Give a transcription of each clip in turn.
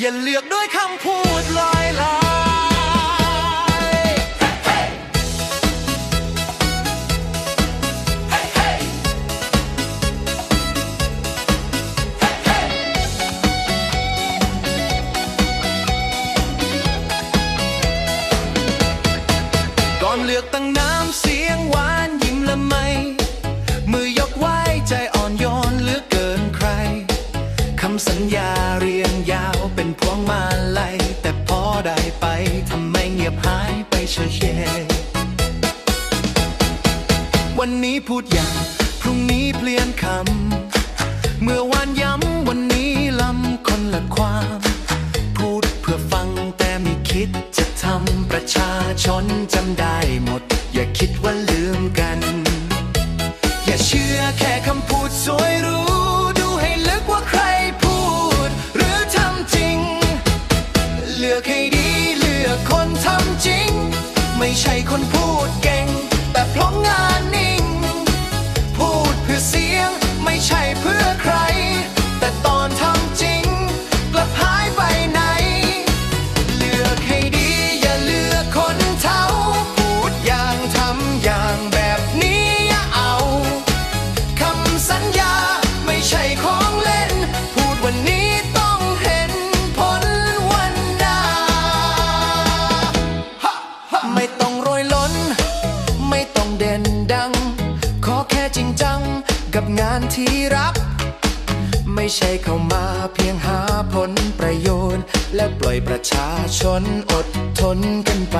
อย่าเลือกด้วยคำพูดลอยลายก่อนเลือกตั้งน้ำเสียงหวานยิ้มละไม มือยกไหว้ใจอ่อนโยนเหลือกเกินใคร คำสัญญา ทำไมเงียบหายไปเฉยเยวันนี้พูดอย่าง พรุ่งนี้เปลี่ยนคำ เมื่อวานย้ำวันนี้ลำคนละความ พูดเพื่อฟังแต่ไม่คิดจะทำประชาชนจำได้หมด อย่าคิดว่า ใช่คนพูดเก่ง แต่เพราะงานนิ่ง พูดเพื่อเสียงไม่ใช่เพื่อใคร แต่ตอนทำ กับงานที่รับ ไม่ใช่เข้ามาเพียงหาผลประโยชน์ และปล่อยประชาชนอดทนกันไป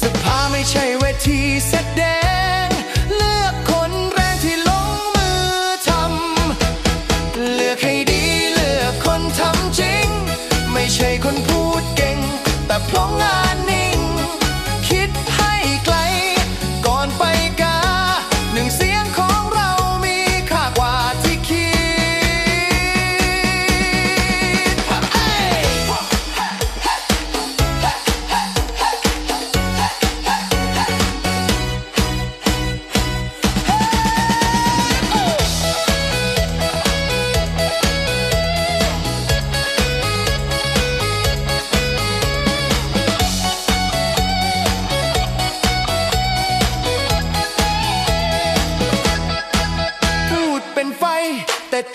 สภาไม่ใช่เวทีแสดง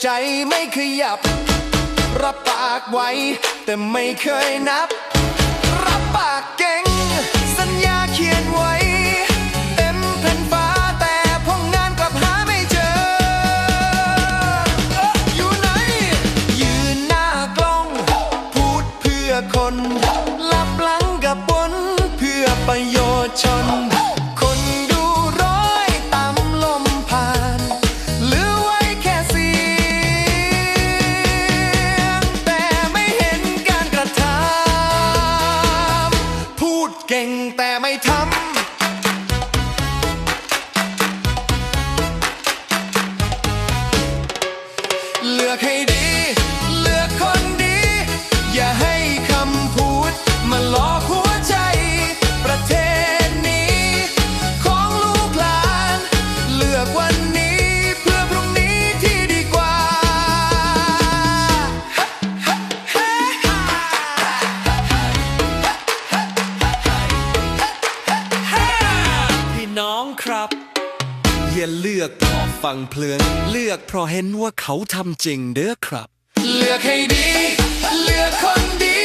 ใจไม่ขยับ รับปากไว้ แต่ไม่เคยนับรับำ ยเลือกเพราะฟังเพลินเลือกเพราะเห็นว่าเขาทำจริงเด้อครับ เลือกให้ดี เลือกคนดี